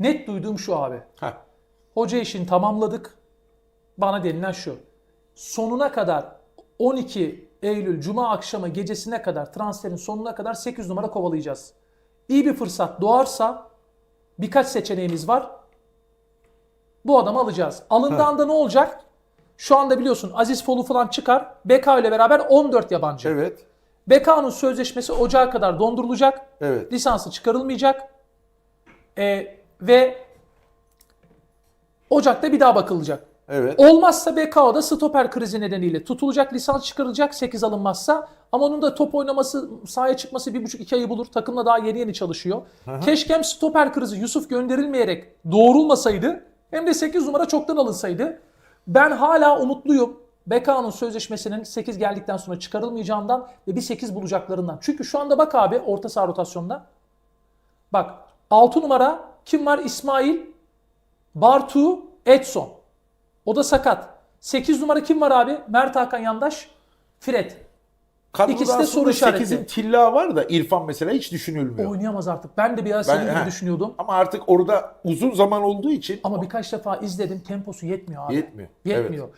Net duyduğum şu abi. Heh. Hoca işini tamamladık. Bana denilen şu. Sonuna kadar 12 Eylül Cuma akşamı gecesine kadar transferin sonuna kadar 8 numara kovalayacağız. İyi bir fırsat doğarsa birkaç seçeneğimiz var. Bu adamı alacağız. Alındığında ne olacak? Şu anda biliyorsun Aziz Folu falan çıkar. BK ile beraber 14 yabancı. Evet. BK'nın sözleşmesi ocağa kadar dondurulacak. Evet. Lisansı çıkarılmayacak. Ee, ve Ocak'ta bir daha bakılacak. Evet. Olmazsa BKO'da stoper krizi nedeniyle tutulacak, lisans çıkarılacak 8 alınmazsa. Ama onun da top oynaması, sahaya çıkması 1,5-2 ayı bulur. Takımla daha yeni yeni çalışıyor. Keşke hem stoper krizi Yusuf gönderilmeyerek doğrulmasaydı hem de 8 numara çoktan alınsaydı. Ben hala umutluyum. BK'nın sözleşmesinin 8 geldikten sonra çıkarılmayacağından ve bir 8 bulacaklarından. Çünkü şu anda bak abi orta saha rotasyonda. Bak 6 numara kim var? İsmail, Bartu, Edson. O da sakat. 8 numara kim var abi? Mert Hakan Yandaş, Fred. Kadroda İkisi de soru işareti. 8'in tilla var da İrfan mesela hiç düşünülmüyor. Oynayamaz artık. Ben de biraz senin gibi he. düşünüyordum. Ama artık orada uzun zaman olduğu için Ama birkaç defa izledim. Temposu yetmiyor abi. Yetmiyor. Yetmiyor.